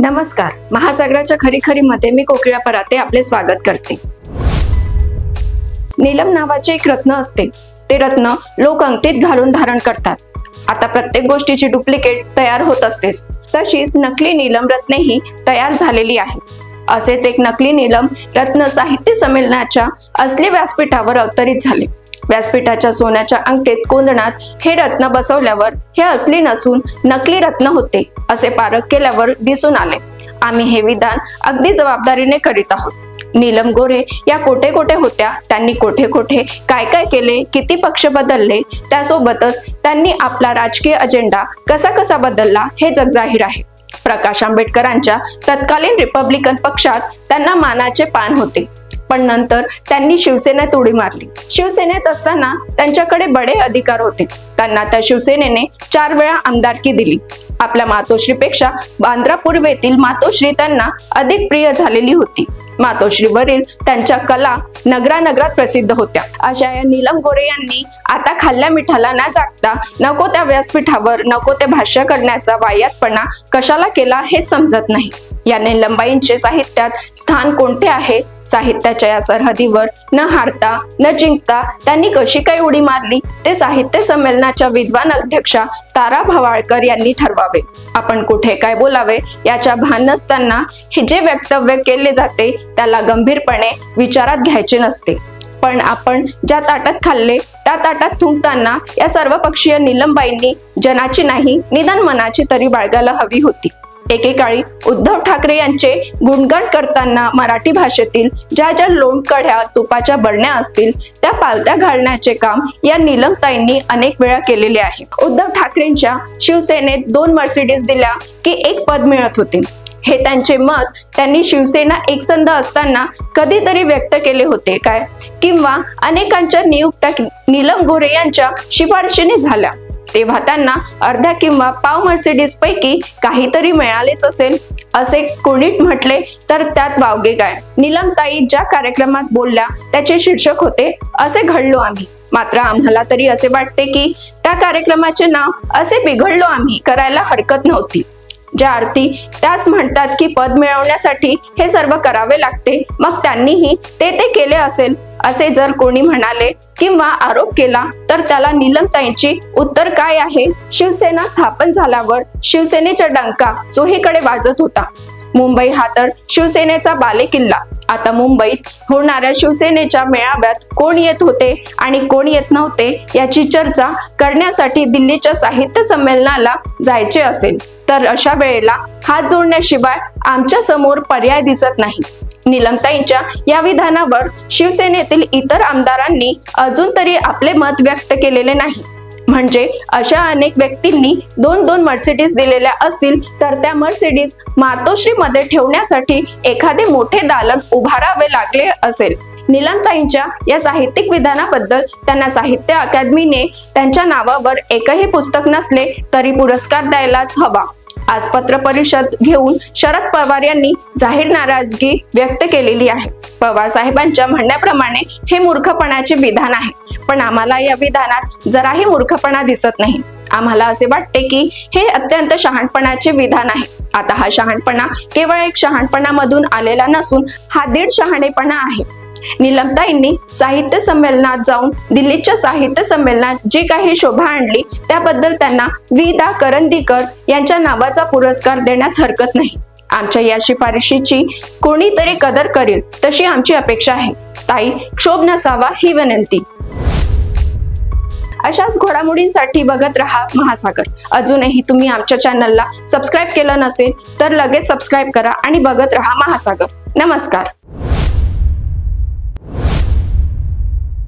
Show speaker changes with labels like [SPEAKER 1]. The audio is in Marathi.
[SPEAKER 1] नमस्कार. महासागराच्या खरी खरी मध्ये मी कोकिळा पराते आपले स्वागत करते. नीलम नावाचे एक रत्न असते. ते रत्न लोक अंगठीत घालून धारण करतात. आता प्रत्येक गोष्टीची डुप्लिकेट तयार होत असतेच. तशीच नकली नीलम रत्नेही तयार झालेली आहेत असेच एक नकली नीलम रत्न साहित्य संमेलनाच्या असली व्यासपीठावर अवतरित झाले. व्यासपीठाच्या सोन्याच्या अंगठेत कोंदणात हे रत्न बसवल्यावर हे असली नसून नकली रत्न होते असे पारख केल्यावर दिसून आले. आम्ही हे विधान अगदी जबाबदारीने करीत आहोत. नीलम गोरे या कोठे कोठे होत्या त्यांनी कोठे कोठे काय काय केले किती पक्ष बदलले त्यासोबतच त्यांनी आपला राजकीय अजेंडा कसा कसा बदलला हे जगजाहीर आहे. प्रकाश आंबेडकरांच्या तत्कालीन रिपब्लिकन पक्षात त्यांना मानाचे पान होते. पण नंतर त्यांनी शिवसेनेत उडी मारली. शिवसेनेत असताना त्यांच्याकडे बडे अधिकार होते. त्यांना त्या शिवसेनेने चार वेळा आमदारकी दिली. आपल्या मातोश्रीपेक्षा बांद्रा पूर्वेतील मातोश्री त्यांना अधिक प्रिय झालेली होती. मातोश्रीवरील त्यांच्या कला नगरानगरात प्रसिद्ध होत्या. अशा या नीलम गोरे यांनी आता खाल्ल्या मिठाला न जागता नको त्या व्यासपीठावर नको ते भाष्य करण्याचा वायातपणा कशाला केला हेच समजत नाही. याने लंबाईंचे साहित्यात स्थान कोणते आहे? साहित्याच्या या सरहदीवर न हारता न जिंकता त्यांनी कशी काय उडी मारली ते साहित्य संमेलनाच्या विद्वान अध्यक्षा तारा भवाळकर यांनी ठरवावे. आपण कुठे काय बोलावे याच्या भान नसताना हे जे वक्तव्य केले जाते त्याला गंभीरपणे विचारात घ्यायचे नसते. पण आपण ज्या ताटात खाल्ले त्या ताटात थुंकताना या सर्वपक्षीय निलंबाईंनी जनाची नाही निदान मनाची तरी बाळगायला हवी होती. एकेकाळी उद्धव ठाकरे यांचे गुणगण करताना मराठी भाषेतील ज्या ज्या लोणकढ्या तुपाच्या बरण्या असतील त्या पालत्या घालण्याचे काम या निलमताईंनी अनेक वेळा केलेले आहे. उद्धव ठाकरेंच्या शिवसेनेत दोन मर्सिडीज दिल्या की एक पद मिळत होते. हे त्यांचे मत त्यांनी शिवसेना एकसंध असताना कधीतरी व्यक्त केले होते काय? किंवा अनेकांच्या नियुक्त्या नीलम गोरे यांच्या शिफारशीने झाल्या. तेव्हा त्यांना अर्ध्या किंवा पाव मर्सिडीज पैकी काहीतरी मिळालेच असेल असे कोणीत म्हटले तर त्यात वावगे काय निलमताई ज्या कार्यक्रमात बोलल्या त्याचे शीर्षक होते असे घडलो आम्ही. मात्र आम्हाला तरी असे वाटते की त्या कार्यक्रमाचे नाव असे बिघडलो आम्ही करायला हरकत नव्हती. ज्या आरती त्याच म्हणतात की पद मिळवण्यासाठी हे सर्व करावे लागते. मग त्यांनीही ते ते केले असेल. असे जर कोणी म्हणाले किंवा आरोप केला तर त्याला निलमताईंची उत्तर काय आहे? शिवसेना स्थापन झाल्यावर शिवसेनेचा डंका चोहीकडे वाजत होता. मुंबई हा तर शिवसेनेचा बालेकिल्ला. आता मुंबईत होणाऱ्या शिवसेनेच्या मेळाव्यात कोण येत होते आणि कोण येत नव्हते याची चर्चा करण्यासाठी दिल्लीच्या साहित्य संमेलनाला जायचे असेल. तर अशा वेळेला हात जोडण्याशिवाय आमच्यासमोर पर्याय दिसत नाही. निलमताईंच्या या विधानावर शिवसेनेतील इतर आमदारांनी अजून तरी आपले मत व्यक्त केलेले नाही. म्हणजे अशा अनेक व्यक्तींनी दोन दोन मर्सिडीज दिलेल्या असतील तर त्या मर्सिडीज मातोश्रीमध्ये ठेवण्यासाठी एखादे मोठे दालन उभारावे लागले असेल. निलमताईंच्या या साहित्यिक विधानाबद्दल त्यांना साहित्य अकादमीने त्यांच्या नावावर एकही पुस्तक नसले तरी पुरस्कार द्यायलाच हवा. आज पत्र परिषद घेऊन शरद पवार यांनी जाहीर नाराजगी व्यक्त केलेली आहे. पवार साहेबांच्या म्हणण्याप्रमाणे हे मूर्खपणाचे विधान आहे. पण आम्हाला या विधानात जराही मूर्खपणा दिसत नाही. आम्हाला असे वाटते की हे अत्यंत शहाणपणाचे विधान आहे. आता हा शहाणपणा केवळ एक शहाणपणामधून आलेला नसून हा दीड शहाणेपणा आहे. निलमताईंनी साहित्य संमेलनात जाऊन दिल्लीच्या साहित्य संमेलनात जी काही शोभा आणली त्याबद्दल त्यांना वि दा करंदीकर यांच्या नावाचा पुरस्कार देण्यास हरकत नाही. आमच्या या शिफारशीची कोणीतरी कदर करेल तशी आमची अपेक्षा आहे. ताई क्षोभ नसावा ही विनंती. अशाच घोडामोडींसाठी बघत रहा महासागर. अजूनही तुम्ही आमच्या चॅनलला सबस्क्राईब केलं नसेल तर लगेच सबस्क्राईब करा आणि बघत रहा महासागर. नमस्कार.